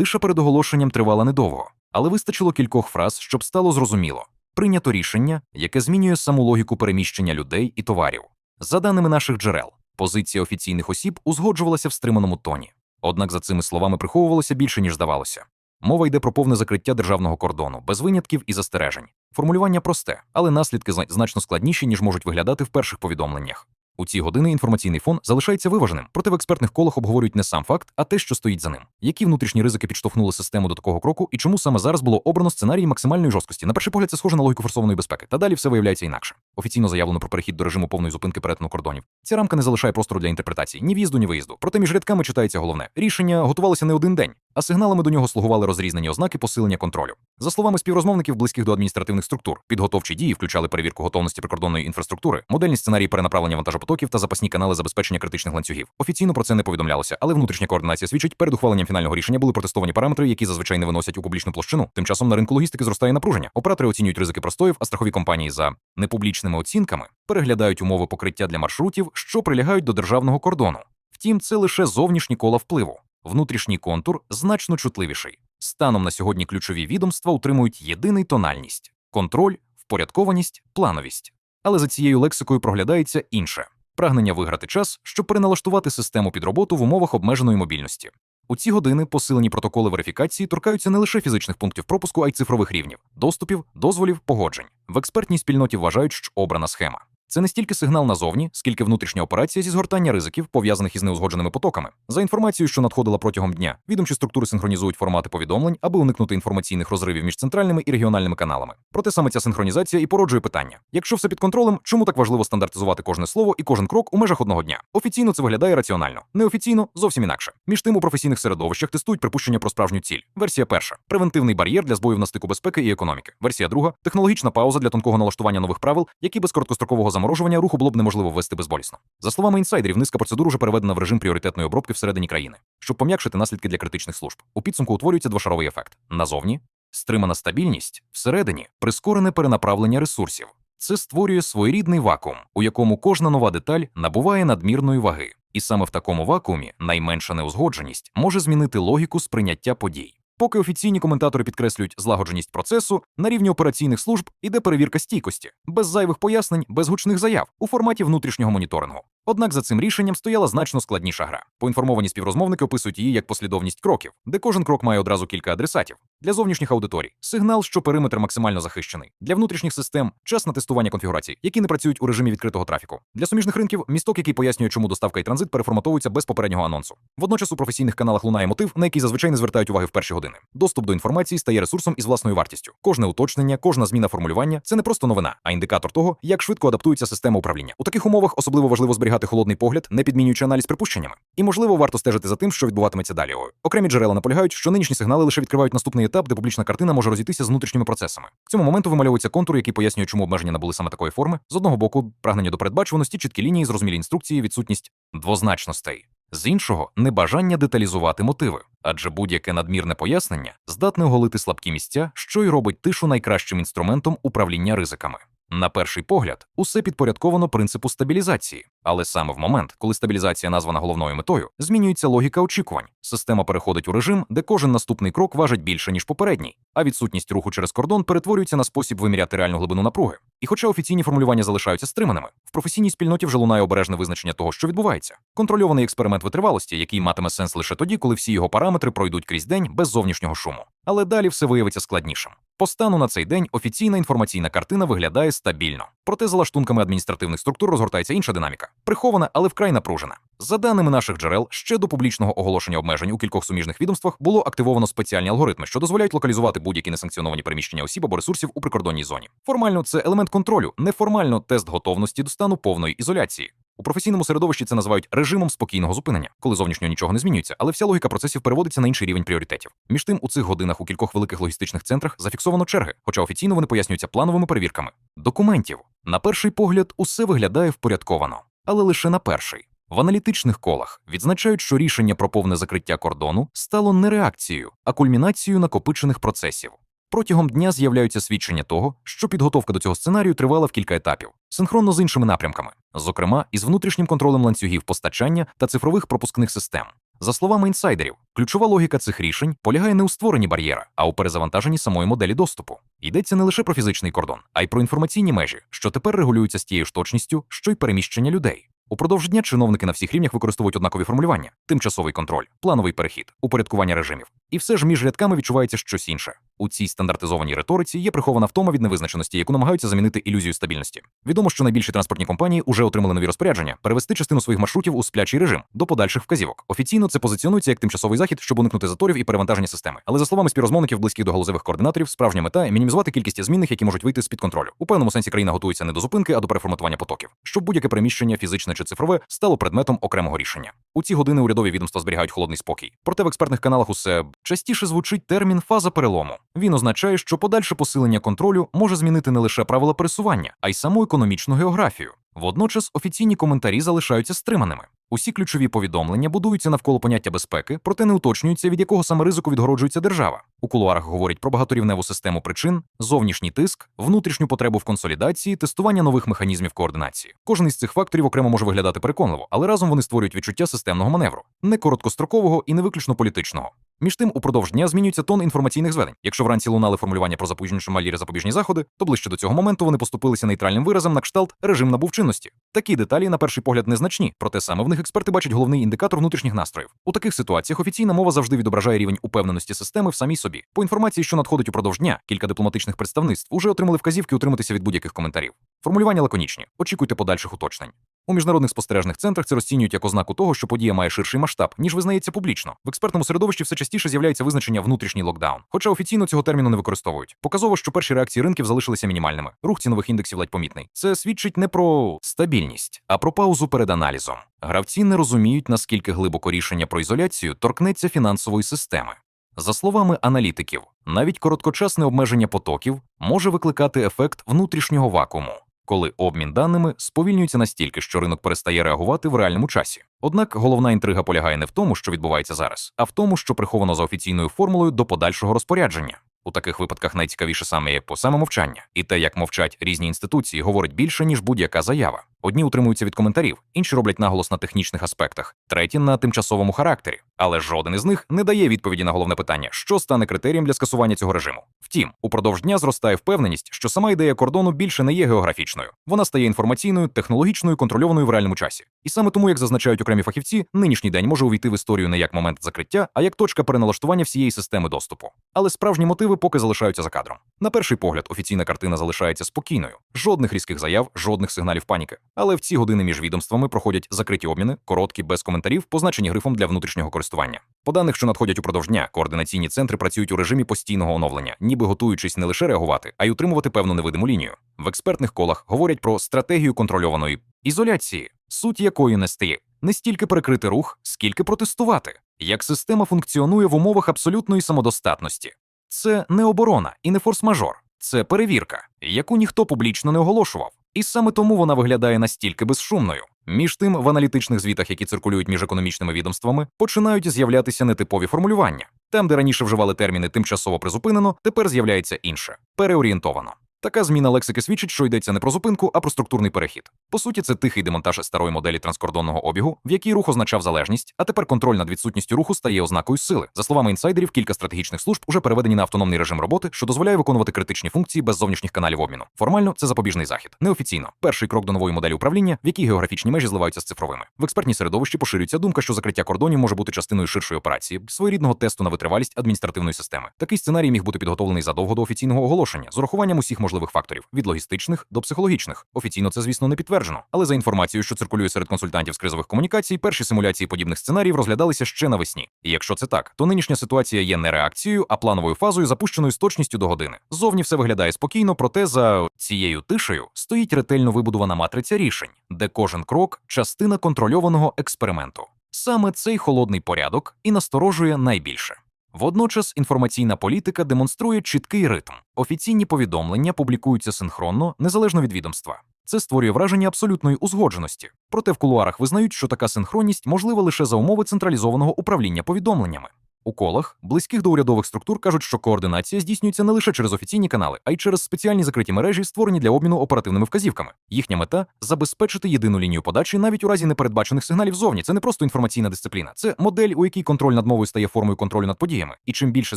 Тиша перед оголошенням тривала недовго, але вистачило кількох фраз, щоб стало зрозуміло. Прийнято рішення, яке змінює саму логіку переміщення людей і товарів. За даними наших джерел, позиція офіційних осіб узгоджувалася в стриманому тоні. Однак за цими словами приховувалося більше, ніж здавалося. Мова йде про повне закриття державного кордону, без винятків і застережень. Формулювання просте, але наслідки значно складніші, ніж можуть виглядати в перших повідомленнях. У ці години інформаційний фон залишається виваженим, проте в експертних колах обговорюють не сам факт, а те, що стоїть за ним. Які внутрішні ризики підштовхнули систему до такого кроку, і чому саме зараз було обрано сценарій максимальної жорсткості? На перший погляд, це схоже на логіку форсованої безпеки. Та далі все виявляється інакше. Офіційно заявлено про перехід до режиму повної зупинки перетину кордонів. Ця рамка не залишає простору для інтерпретації ні в'їзду, ні виїзду. Проте між рядками читається головне. Рішення готувалося не один день, а сигналами до нього слугували розрізнені ознаки посилення контролю. За словами співрозмовників, близьких до адміністративних структур, підготовчі дії включали перевірку готовності прикордонної інфраструктури, модельні сценарії перенаправлення вантажопотоків та запасні канали забезпечення критичних ланцюгів. Офіційно про це не повідомлялося, але внутрішня координація свідчить, перед ухваленням фінального рішення були протестовані параметри, які зазвичай не виносять у публічну площину. Тим часом на ринку логістики зростає напруження. Оператори оцінюють ризики простоїв, а страхові компанії за непублічними оцінками переглядають умови покриття для маршрутів, що прилягають до державного кордону. Втім, це лише зовнішні кола впливу. Внутрішній контур значно чутливіший. Станом на сьогодні ключові відомства утримують єдиний тональність: контроль, впорядкованість, плановість. Але за цією лексикою проглядається інше прагнення виграти час, щоб переналаштувати систему під роботу в умовах обмеженої мобільності. У ці години посилені протоколи верифікації торкаються не лише фізичних пунктів пропуску, а й цифрових рівнів, доступів, дозволів, погоджень. В експертній спільноті вважають, що обрана схема. Це не стільки сигнал назовні, скільки внутрішня операція зі згортання ризиків, пов'язаних із неузгодженими потоками. За інформацією, що надходила протягом дня, відомчі структури синхронізують формати повідомлень, аби уникнути інформаційних розривів між центральними і регіональними каналами. Проте саме ця синхронізація і породжує питання: якщо все під контролем, чому так важливо стандартизувати кожне слово і кожен крок у межах одного дня? Офіційно це виглядає раціонально, неофіційно зовсім інакше. Між тим у професійних середовищах тестують припущення про справжню ціль. Версія перша превентивний бар'єр для збоїв на стику безпеки і економіки. Версія друга технологічна пауза для тонкого налаштування нових правил, які без короткострокового заморожування руху було б неможливо ввести безболісно. За словами інсайдерів, низка процедур уже переведена в режим пріоритетної обробки всередині країни, щоб пом'якшити наслідки для критичних служб. У підсумку утворюється двошаровий ефект. Назовні стримана стабільність, всередині прискорене перенаправлення ресурсів. Це створює своєрідний вакуум, у якому кожна нова деталь набуває надмірної ваги. І саме в такому вакуумі найменша неузгодженість може змінити логіку сприйняття подій. Поки офіційні коментатори підкреслюють злагодженість процесу, на рівні операційних служб іде перевірка стійкості, без зайвих пояснень, без гучних заяв у форматі внутрішнього моніторингу. Однак за цим рішенням стояла значно складніша гра. Поінформовані співрозмовники описують її як послідовність кроків, де кожен крок має одразу кілька адресатів. Для зовнішніх аудиторій сигнал, що периметр максимально захищений. Для внутрішніх систем час на тестування конфігурацій, які не працюють у режимі відкритого трафіку. Для суміжних ринків місток, який пояснює, чому доставка і транзит переформатовуються без попереднього анонсу. Водночас у професійних каналах лунає мотив, на який зазвичай не звертають уваги в перші години. Доступ до інформації стає ресурсом із власною вартістю. Кожне уточнення, кожна зміна формулювання це не просто новина, а індикатор того, як швидко адаптується система управління. У таких умовах особливо важливо зберігати холодний погляд, не підмінюючи аналіз припущеннями. І можливо варто стежити за тим, що відбуватиметься далі. Окремі джерела наполягають, що нинішні сигнали лише відкривають наступний етап, де публічна картина може розійтися з внутрішніми процесами. В цьому моменту вимальовується контур, який пояснює, чому обмеження набули саме такої форми. З одного боку, прагнення до передбачуваності, чіткі лінії, зрозумілі інструкції, відсутність двозначностей. З іншого небажання деталізувати мотиви, адже будь-яке надмірне пояснення здатне оголити слабкі місця, що й робить тишу найкращим інструментом управління ризиками. На перший погляд, усе підпорядковано принципу стабілізації, але саме в момент, коли стабілізація названа головною метою, змінюється логіка очікувань. Система переходить у режим, де кожен наступний крок важить більше ніж попередній, а відсутність руху через кордон перетворюється на спосіб виміряти реальну глибину напруги. І хоча офіційні формулювання залишаються стриманими, в професійній спільноті вже лунає обережне визначення того, що відбувається. Контрольований експеримент витривалості, який матиме сенс лише тоді, коли всі його параметри пройдуть крізь день без зовнішнього шуму. Але далі все виявиться складнішим. По стану на цей день офіційна інформаційна картина виглядає стабільно. Проте за лаштунками адміністративних структур розгортається інша динаміка, прихована, але вкрай напружена. За даними наших джерел, ще до публічного оголошення обмежень у кількох суміжних відомствах було активовано спеціальні алгоритми, що дозволяють локалізувати будь-які несанкціоновані переміщення осіб або ресурсів у прикордонній зоні. Формально це елемент контролю, неформально тест готовності до стану повної ізоляції. У професійному середовищі це називають режимом спокійного зупинення, коли зовнішньо нічого не змінюється, але вся логіка процесів переводиться на інший рівень пріоритетів. Між тим, у цих годинах у кількох великих логістичних центрах зафіксовано черги, хоча офіційно вони пояснюються плановими перевірками. Документів на перший погляд усе виглядає впорядковано, але лише на перший. В аналітичних колах відзначають, що рішення про повне закриття кордону стало не реакцією, а кульмінацією накопичених процесів. Протягом дня з'являються свідчення того, що підготовка до цього сценарію тривала в кілька етапів, синхронно з іншими напрямками, зокрема із внутрішнім контролем ланцюгів постачання та цифрових пропускних систем. За словами інсайдерів, ключова логіка цих рішень полягає не у створенні бар'єра, а у перезавантаженні самої моделі доступу. Йдеться не лише про фізичний кордон, а й про інформаційні межі, що тепер регулюються з тією ж точністю, що й переміщення людей. Упродовж дня чиновники на всіх рівнях використовують однакові формулювання: тимчасовий контроль, плановий перехід, упорядкування режимів. І все ж між рядками відчувається щось інше. У цій стандартизованій риториці є прихована втома від невизначеності, яку намагаються замінити ілюзію стабільності. Відомо, що найбільші транспортні компанії вже отримали нові розпорядження перевести частину своїх маршрутів у сплячий режим до подальших вказівок. Офіційно це позиціонується як тимчасовий захід, щоб уникнути заторів і перевантаження системи. Але за словами співрозмовників близьких до галузевих координаторів, справжня мета мінімізувати кількість змінних, які можуть вийти з під контролю. У певному сенсі країна готується не до зупинки, а до переформатування потоків, щоб будь-яке переміщення, фізичне чи цифрове, стало предметом окремого рішення. У ці години урядові відомства зберігають холодний спокій. Проте в експертних каналах усе частіше звучить термін фаза перелому. Він означає, що подальше посилення контролю може змінити не лише правила пересування, а й саму економічну географію. Водночас офіційні коментарі залишаються стриманими. Усі ключові повідомлення будуються навколо поняття безпеки, проте не уточнюється, від якого саме ризику відгороджується держава. У кулуарах говорять про багаторівневу систему причин, зовнішній тиск, внутрішню потребу в консолідації, тестування нових механізмів координації. Кожен із цих факторів окремо може виглядати переконливо, але разом вони створюють відчуття системного маневру, не короткострокового і не виключно політичного. Між тим, упродовж дня змінюється тон інформаційних зведень. Якщо вранці лунали формулювання про запущені шумалі запобіжні заходи, то ближче до цього моменту вони поступилися нейтральним виразом на кшталт режим набув чинності. Такі деталі, на перший погляд, незначні, проте саме в них експерти бачать головний індикатор внутрішніх настроїв. У таких ситуаціях офіційна мова завжди відображає рівень упевненості системи в самій собі. По інформації, що надходить упродовж дня, кілька дипломатичних представництв уже отримали вказівки утриматися від будь-яких коментарів. Формулювання лаконічні. Очікуйте подальших уточнень. У міжнародних спостережних центрах це розцінюють як ознаку того, що подія має ширший масштаб, ніж визнається публічно. В експертному середовищі все частіше з'являється визначення внутрішній локдаун, хоча офіційно цього терміну не використовують. Показово, що перші реакції ринків залишилися мінімальними. Рух цінових індексів ледь помітний. Це свідчить не про стабільність, а про паузу перед аналізом. Гравці не розуміють, наскільки глибоко рішення про ізоляцію торкнеться фінансової системи. За словами аналітиків, навіть короткочасне обмеження потоків може викликати ефект внутрішнього вакууму, коли обмін даними сповільнюється настільки, що ринок перестає реагувати в реальному часі. Однак головна інтрига полягає не в тому, що відбувається зараз, а в тому, що приховано за офіційною формулою до подальшого розпорядження. У таких випадках найцікавіше саме є по саме мовчання, і те, як мовчать різні інституції, говорить більше ніж будь-яка заява. Одні утримуються від коментарів, інші роблять наголос на технічних аспектах, треті на тимчасовому характері. Але жоден із них не дає відповіді на головне питання, що стане критерієм для скасування цього режиму. Втім, упродовж дня зростає впевненість, що сама ідея кордону більше не є географічною. Вона стає інформаційною, технологічною, контрольованою в реальному часі. І саме тому, як зазначають окремі фахівці, нинішній день може увійти в історію не як момент закриття, а як точка переналаштування всієї системи доступу. Але справжні мотиви поки залишаються за кадром. На перший погляд, офіційна картина залишається спокійною, жодних різких заяв, жодних сигналів паніки. Але в ці години між відомствами проходять закриті обміни, короткі, без коментарів, позначені грифом для внутрішнього користування. По даних, що надходять упродовж дня, координаційні центри працюють у режимі постійного оновлення, ніби готуючись не лише реагувати, а й утримувати певну невидиму лінію. В експертних колах говорять про стратегію контрольованої ізоляції, суть якої не стає не стільки перекрити рух, скільки протестувати, як система функціонує в умовах абсолютної самодостатності. Це не оборона і не форс-мажор, це перевірка, яку ніхто публічно не оголошував. І саме тому вона виглядає настільки безшумною. Між тим, в аналітичних звітах, які циркулюють між економічними відомствами, починають з'являтися нетипові формулювання. Там, де раніше вживали терміни тимчасово призупинено, тепер з'являється інше переорієнтовано. Така зміна лексики свідчить, що йдеться не про зупинку, а про структурний перехід. По суті, це тихий демонтаж старої моделі транскордонного обігу, в якій рух означав залежність, а тепер контроль над відсутністю руху стає ознакою сили. За словами інсайдерів, кілька стратегічних служб уже переведені на автономний режим роботи, що дозволяє виконувати критичні функції без зовнішніх каналів обміну. Формально це запобіжний захід. Неофіційно перший крок до нової моделі управління, в якій географічні межі зливаються з цифровими. В експертній середовищі поширюється думка, що закриття кордонів може бути частиною ширшої операції, своєрідного тесту на витривалість адміністративної системи. Такий сценарій міг бути підготовлений задовго до офіційного оголошення з урахуванням усіх можливих факторів від логістичних до психологічних. Офіційно це, звісно, не підтверджено, але за інформацією, що циркулює серед консультантів з кризових комунікацій, перші симуляції подібних сценаріїв розглядалися ще навесні. І якщо це так, то нинішня ситуація є не реакцією, а плановою фазою, запущеною з точністю до години. Зовні все виглядає спокійно, проте за цією тишею стоїть ретельно вибудована матриця рішень, де кожен крок частина контрольованого експерименту. Саме цей холодний порядок і насторожує найбільше. Водночас інформаційна політика демонструє чіткий ритм. Офіційні повідомлення публікуються синхронно, незалежно від відомства. Це створює враження абсолютної узгодженості. Проте в кулуарах визнають, що така синхронність можлива лише за умови централізованого управління повідомленнями. У колах, близьких до урядових структур, кажуть, що координація здійснюється не лише через офіційні канали, а й через спеціальні закриті мережі, створені для обміну оперативними вказівками. Їхня мета забезпечити єдину лінію подачі навіть у разі непередбачених сигналів зовні. Це не просто інформаційна дисципліна, це модель, у якій контроль над мовою стає формою контролю над подіями. І чим більше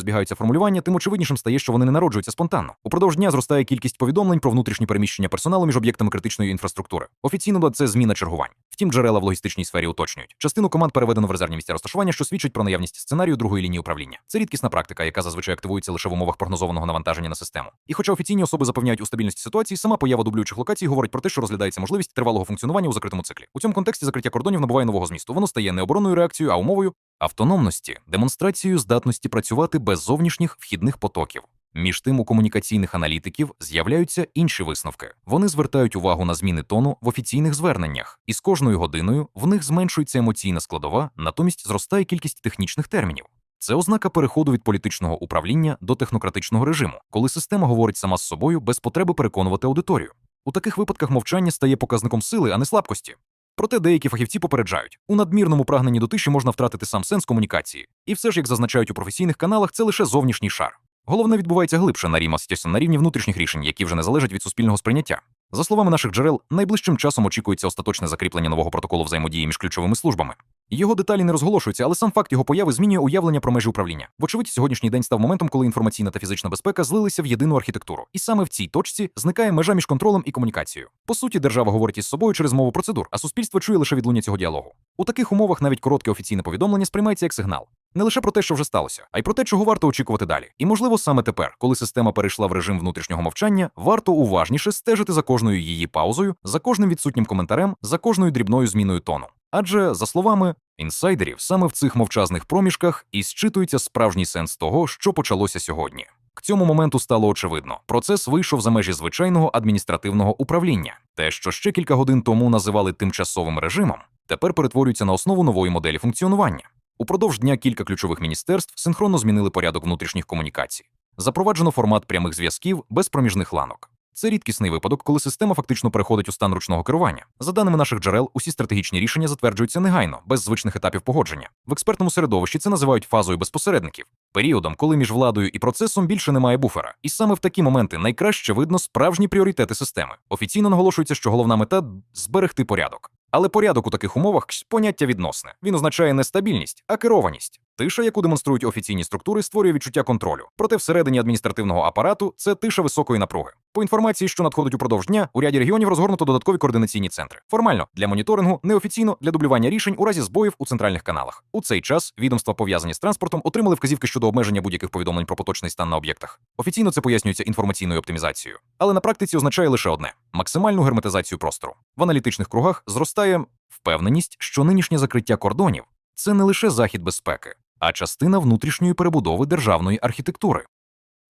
збігаються формулювання, тим очевиднішим стає, що вони не народжуються спонтанно. Упродовж дня зростає кількість повідомлень про внутрішні переміщення персоналу між об'єктами критичної інфраструктури. Офіційно це зміна чергувань. Втім, джерела в логістичній сфері уточнюють. Частину команд переведено в резервні місця розташування, що свідчить про наявність сценарію другої лінії управління. Це рідкісна практика, яка зазвичай активується лише в умовах прогнозованого навантаження на систему. І хоча офіційні особи запевняють у стабільності ситуації, сама поява дублюючих локацій говорить про те, що розглядається можливість тривалого функціонування у закритому циклі. У цьому контексті закриття кордонів набуває нового змісту. Воно стає не оборонною реакцією, а умовою автономності, демонстрацією здатності працювати без зовнішніх вхідних потоків. Між тим, у комунікаційних аналітиків з'являються інші висновки. Вони звертають увагу на зміни тону в офіційних зверненнях, і з кожною годиною в них зменшується емоційна складова, натомість зростає кількість технічних термінів. Це ознака переходу від політичного управління до технократичного режиму, коли система говорить сама з собою без потреби переконувати аудиторію. У таких випадках мовчання стає показником сили, а не слабкості. Проте деякі фахівці попереджають, у надмірному прагненні до тиші можна втратити сам сенс комунікації, і все ж, як зазначають у професійних каналах, це лише зовнішній шар. Головне відбувається глибше на рівні на рівні внутрішніх рішень, які вже не залежать від суспільного сприйняття. За словами наших джерел, найближчим часом очікується остаточне закріплення нового протоколу взаємодії між ключовими службами. Його деталі не розголошуються, але сам факт його появи змінює уявлення про межі управління. Вочевидь, сьогоднішній день став моментом, коли інформаційна та фізична безпека злилися в єдину архітектуру, і саме в цій точці зникає межа між контролем і комунікацією. По суті, держава говорить із собою через мову процедур, а суспільство чує лише відлуння цього діалогу. У таких умовах навіть коротке офіційне повідомлення сприймається як сигнал. Не лише про те, що вже сталося, а й про те, чого варто очікувати далі. І, можливо, саме тепер, коли система перейшла в режим внутрішнього мовчання, варто уважніше стежити за кожною її паузою, за кожним відсутнім коментарем, за кожною дрібною зміною тону. Адже, за словами інсайдерів, саме в цих мовчазних проміжках і зчитується справжній сенс того, що почалося сьогодні. К цьому моменту стало очевидно, процес вийшов за межі звичайного адміністративного управління. Те, що ще кілька годин тому називали тимчасовим режимом, тепер перетворюється на основу нової моделі функціонування. Упродовж дня кілька ключових міністерств синхронно змінили порядок внутрішніх комунікацій. Запроваджено формат прямих зв'язків без проміжних ланок. Це рідкісний випадок, коли система фактично переходить у стан ручного керування. За даними наших джерел, усі стратегічні рішення затверджуються негайно, без звичних етапів погодження. В експертному середовищі це називають фазою безпосередників, періодом, коли між владою і процесом більше немає буфера. І саме в такі моменти найкраще видно справжні пріоритети системи. Офіційно наголошується, що головна мета зберегти порядок. Але порядок у таких умовах поняття відносне. Він означає не стабільність, а керованість. Тиша, яку демонструють офіційні структури, створює відчуття контролю. Проте всередині адміністративного апарату це тиша високої напруги. По інформації, що надходить упродовж дня, у ряді регіонів розгорнуто додаткові координаційні центри. Формально для моніторингу, неофіційно для дублювання рішень у разі збоїв у центральних каналах. У цей час відомства, пов'язані з транспортом, отримали вказівки щодо обмеження будь-яких повідомлень про поточний стан на об'єктах. Офіційно це пояснюється інформаційною оптимізацією, але на практиці означає лише одне: максимальну герметизацію простору. В аналітичних кругах зростає впевненість, що нинішнє закриття кордонів це не лише захід безпеки, а частина внутрішньої перебудови державної архітектури.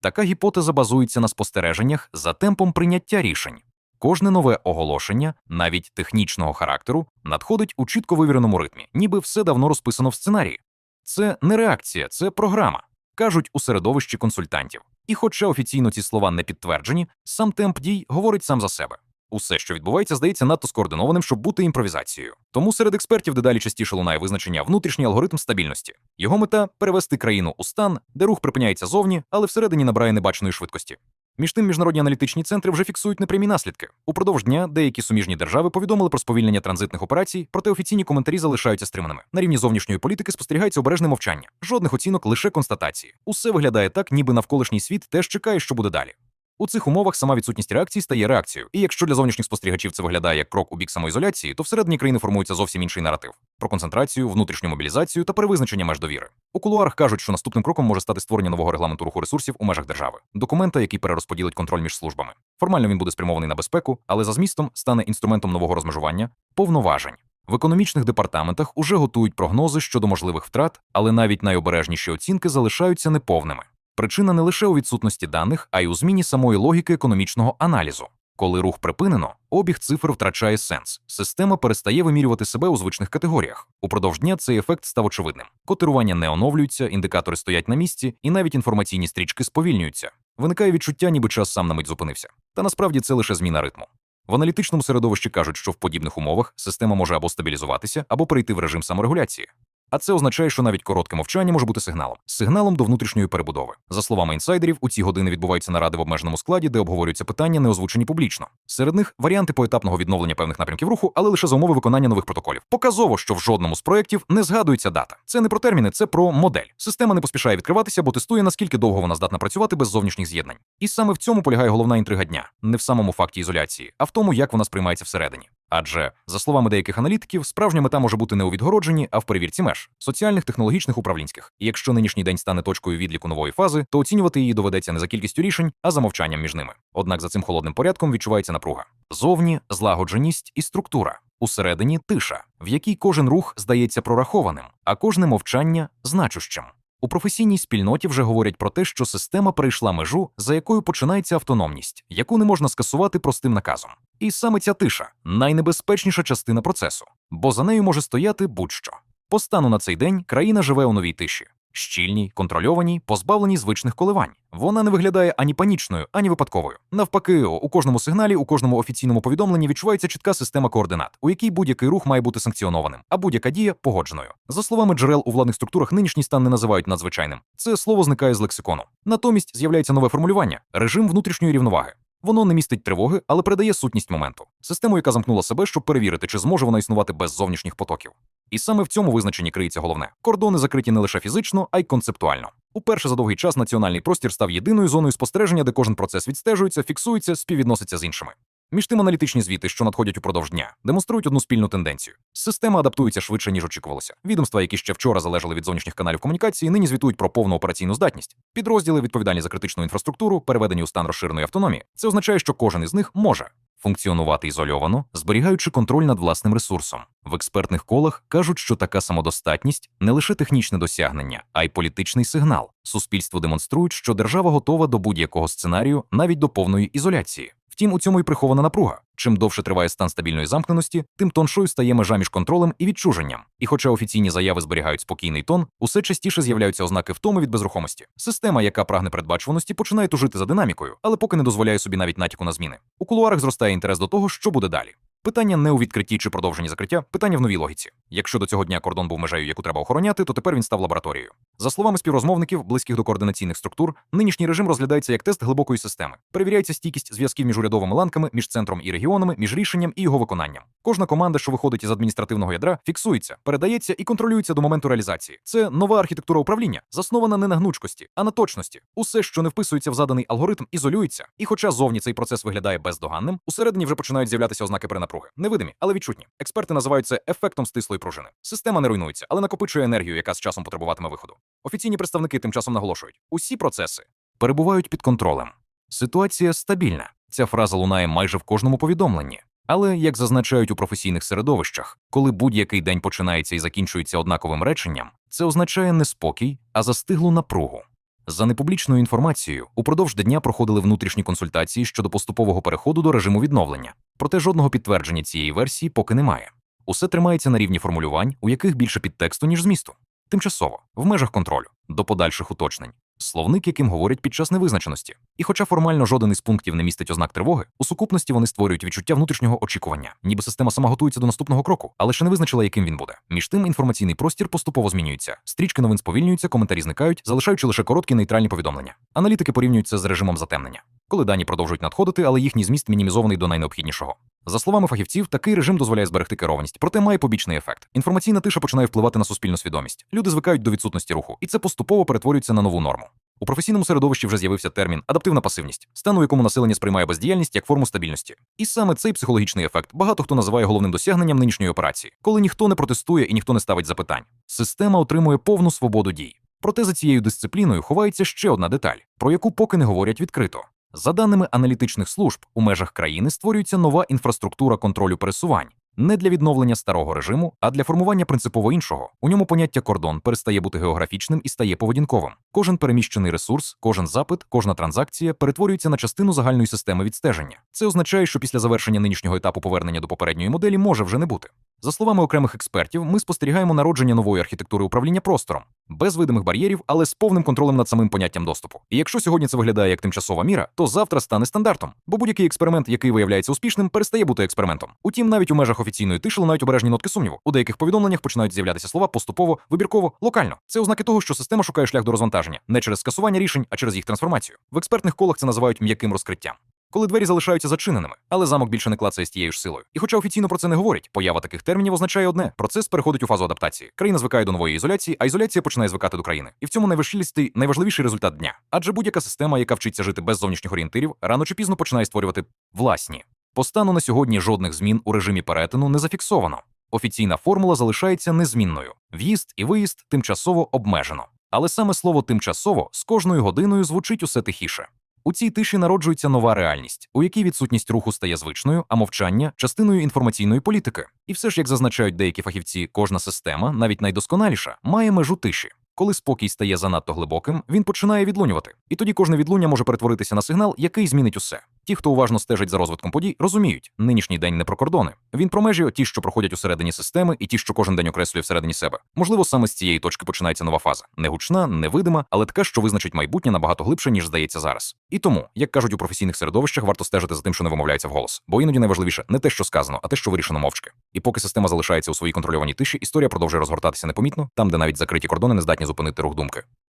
Така гіпотеза базується на спостереженнях за темпом прийняття рішень. Кожне нове оголошення, навіть технічного характеру, надходить у чітко вивіреному ритмі, ніби все давно розписано в сценарії. Це не реакція, це програма, кажуть у середовищі консультантів. І, хоча офіційно ці слова не підтверджені, сам темп дій говорить сам за себе. Усе, що відбувається, здається надто скоординованим, щоб бути імпровізацією. Тому серед експертів дедалі частіше лунає визначення внутрішній алгоритм стабільності. Його мета перевести країну у стан, де рух припиняється зовні, але всередині набирає небаченої швидкості. Між тим, міжнародні аналітичні центри вже фіксують непрямі наслідки. Упродовж дня деякі суміжні держави повідомили про сповільнення транзитних операцій, проте офіційні коментарі залишаються стриманими. На рівні зовнішньої політики спостерігається обережне мовчання, жодних оцінок, лише констатації. Усе виглядає так, ніби навколишній світ теж чекає, що буде далі. У цих умовах сама відсутність реакції стає реакцією. І якщо для зовнішніх спостерігачів це виглядає як крок у бік самоізоляції, то всередині країни формується зовсім інший наратив про концентрацію, внутрішню мобілізацію та перевизначення меж довіри. У кулуарах кажуть, що наступним кроком може стати створення нового регламенту руху ресурсів у межах держави, документа, який перерозподілить контроль між службами. Формально він буде спрямований на безпеку, але за змістом стане інструментом нового розмежування, повноважень. В економічних департаментах уже готують прогнози щодо можливих втрат, але навіть найобережніші оцінки залишаються неповними. Причина не лише у відсутності даних, а й у зміні самої логіки економічного аналізу. Коли рух припинено, обіг цифр втрачає сенс. Система перестає вимірювати себе у звичних категоріях. Упродовж дня цей ефект став очевидним. Котирування не оновлюється, індикатори стоять на місці, і навіть інформаційні стрічки сповільнюються. Виникає відчуття, ніби час сам на мить зупинився. Та насправді це лише зміна ритму. В аналітичному середовищі кажуть, що в подібних умовах система може або стабілізуватися, або перейти в режим саморегуляції. А це означає, що навіть коротке мовчання може бути сигналом, сигналом до внутрішньої перебудови. За словами інсайдерів, у ці години відбуваються наради в обмеженому складі, де обговорюються питання, не озвучені публічно. Серед них варіанти поетапного відновлення певних напрямків руху, але лише за умови виконання нових протоколів. Показово, що в жодному з проєктів не згадується дата. Це не про терміни, це про модель. Система не поспішає відкриватися, бо тестує, наскільки довго вона здатна працювати без зовнішніх з'єднань. І саме в цьому полягає головна інтрига дня, не в самому факті ізоляції, а в тому, як вона сприймається всередині. Адже, за словами деяких аналітиків, справжня мета може бути не у відгородженні, а в перевірці меж соціальних, технологічних, управлінських. І якщо нинішній день стане точкою відліку нової фази, то оцінювати її доведеться не за кількістю рішень, а за мовчанням між ними. Однак за цим холодним порядком відчувається напруга. Зовні злагодженість і структура. Усередині тиша, в якій кожен рух здається прорахованим, а кожне мовчання значущим. У професійній спільноті вже говорять про те, що система перейшла межу, за якою починається автономність, яку не можна скасувати простим наказом. І саме ця тиша найнебезпечніша частина процесу, бо за нею може стояти будь-що. По стану на цей день країна живе у новій тиші, щільній, контрольованій, позбавленій звичних коливань. Вона не виглядає ані панічною, ані випадковою. Навпаки, у кожному сигналі, у кожному офіційному повідомленні відчувається чітка система координат, у якій будь-який рух має бути санкціонованим, а будь-яка дія погодженою. За словами джерел у владних структурах, нинішній стан не називають надзвичайним. Це слово зникає з лексикону. Натомість з'являється нове формулювання режим внутрішньої рівноваги. Воно не містить тривоги, але передає сутність моменту, систему, яка замкнула себе, щоб перевірити, чи зможе вона існувати без зовнішніх потоків. І саме в цьому визначенні криється головне: кордони закриті не лише фізично, а й концептуально. Уперше за довгий час національний простір став єдиною зоною спостереження, де кожен процес відстежується, фіксується, співвідноситься з іншими. Між тим аналітичні звіти, що надходять упродовж дня, демонструють одну спільну тенденцію. Система адаптується швидше, ніж очікувалося. Відомства, які ще вчора залежали від зовнішніх каналів комунікації, нині звітують про повну операційну здатність. Підрозділи відповідальні за критичну інфраструктуру, переведені у стан розширеної автономії. Це означає, що кожен із них може функціонувати ізольовано, зберігаючи контроль над власним ресурсом. В експертних колах кажуть, що така самодостатність не лише технічне досягнення, а й політичний сигнал. Суспільство демонструють, що держава готова до будь-якого сценарію, навіть до повної ізоляції. Втім, у цьому й прихована напруга. Чим довше триває стан стабільної замкненості, тим тоншою стає межа між контролем і відчуженням. І хоча офіційні заяви зберігають спокійний тон, усе частіше з'являються ознаки втоми від безрухомості. Система, яка прагне передбачуваності, починає тужити за динамікою, але поки не дозволяє собі навіть натяку на зміни. У кулуарах зростає інтерес до того, що буде далі. Питання не у відкритті чи продовженні закриття, питання в новій логіці. Якщо до цього дня кордон був межею, яку треба охороняти, то тепер він став лабораторією. За словами співрозмовників, близьких до координаційних структур, нинішній режим розглядається як тест глибокої системи. Перевіряється стійкість зв'язків між урядовими ланками, між центром і регіонами, між рішенням і його виконанням. Кожна команда, що виходить із адміністративного ядра, фіксується, передається і контролюється до моменту реалізації. Це нова архітектура управління, заснована не на гнучкості, а на точності. Усе, що не вписується в заданий алгоритм, ізолюється. І хоча зовні цей процес виглядає бездоганним, усередині вже починають з'являтися ознаки перенапруги. Невидимі, але відчутні. Експерти називають це ефектом стислої пружини. Система не руйнується, але накопичує енергію, яка з часом потребуватиме виходу. Офіційні представники тим часом наголошують: усі процеси перебувають під контролем. Ситуація стабільна. Ця фраза лунає майже в кожному повідомленні. Але, як зазначають у професійних середовищах, коли будь-який день починається і закінчується однаковим реченням, це означає не спокій, а застиглу напругу. За непублічною інформацією, упродовж дня проходили внутрішні консультації щодо поступового переходу до режиму відновлення. Проте жодного підтвердження цієї версії поки немає. Усе тримається на рівні формулювань, у яких більше підтексту, ніж змісту. Тимчасово, в межах контролю, до подальших уточнень. Словник, яким говорять під час невизначеності. І хоча формально жоден із пунктів не містить ознак тривоги, у сукупності вони створюють відчуття внутрішнього очікування, ніби система сама готується до наступного кроку, але ще не визначила, яким він буде. Між тим інформаційний простір поступово змінюється. Стрічки новин сповільнюються, коментарі зникають, залишаючи лише короткі нейтральні повідомлення. Аналітики порівнюють це з режимом затемнення, коли дані продовжують надходити, але їхній зміст мінімізований до найнеобхіднішого. За словами фахівців, такий режим дозволяє зберегти керованість, проте має побічний ефект. Інформаційна тиша починає впливати на суспільну свідомість. Люди звикають до відсутності руху, і це поступово перетворюється на нову норму. У професійному середовищі вже з'явився термін адаптивна пасивність, стан, у якому населення сприймає бездіяльність як форму стабільності. І саме цей психологічний ефект багато хто називає головним досягненням нинішньої операції, коли ніхто не протестує і ніхто не ставить запитань. Система отримує повну свободу дій. Проте за цією дисципліною ховається ще одна деталь, про яку поки не говорять відкрито. За даними аналітичних служб, у межах країни створюється нова інфраструктура контролю пересувань. Не для відновлення старого режиму, а для формування принципово іншого. У ньому поняття кордон перестає бути географічним і стає поведінковим. Кожен переміщений ресурс, кожен запит, кожна транзакція перетворюється на частину загальної системи відстеження. Це означає, що після завершення нинішнього етапу повернення до попередньої моделі може вже не бути. За словами окремих експертів, ми спостерігаємо народження нової архітектури управління простором, без видимих бар'єрів, але з повним контролем над самим поняттям доступу. І якщо сьогодні це виглядає як тимчасова міра, то завтра стане стандартом, бо будь-який експеримент, який виявляється успішним, перестає бути експериментом. Утім, навіть у межах офіційної тиші лунають обережні нотки сумніву. У деяких повідомленнях починають з'являтися слова поступово, вибірково, локально. Це ознаки того, що система шукає шлях до розвантаження не через скасування рішень, а через їх трансформацію. В експертних колах це називають м'яким розкриттям. Коли двері залишаються зачиненими, але замок більше не клацає з тією ж силою. І хоча офіційно про це не говорять, поява таких термінів означає одне: процес переходить у фазу адаптації. Країна звикає до нової ізоляції, а ізоляція починає звикати до країни. І в цьому найважливіший, найважливіший результат дня. Адже будь-яка система, яка вчиться жити без зовнішніх орієнтирів, рано чи пізно починає створювати власні. По стану на сьогодні жодних змін у режимі перетину не зафіксовано. Офіційна формула залишається незмінною. В'їзд і виїзд тимчасово обмежено. Але саме слово тимчасово з кожною годиною звучить усе тихіше. У цій тиші народжується нова реальність, у якій відсутність руху стає звичною, а мовчання частиною інформаційної політики. І все ж, як зазначають деякі фахівці, кожна система, навіть найдосконаліша, має межу тиші. Коли спокій стає занадто глибоким, він починає відлунювати. І тоді кожне відлуння може перетворитися на сигнал, який змінить усе. Ті, хто уважно стежить за розвитком подій, розуміють, нинішній день не про кордони. Він про межі, ті, що проходять усередині системи, і ті, що кожен день окреслює всередині себе. Можливо, саме з цієї точки починається нова фаза. Не гучна, невидима, але така, що визначить майбутнє набагато глибше, ніж здається зараз. І тому, як кажуть у професійних середовищах, варто стежити за тим, що не вимовляється вголос. Бо іноді найважливіше не те, що сказано, а те, що вирішено мовчки. І поки система залишається у своїй контрольованій тиші, історія продовжує розгортатися непомітно, там, де навіть закриті кордони не здатні зупинити рух думки.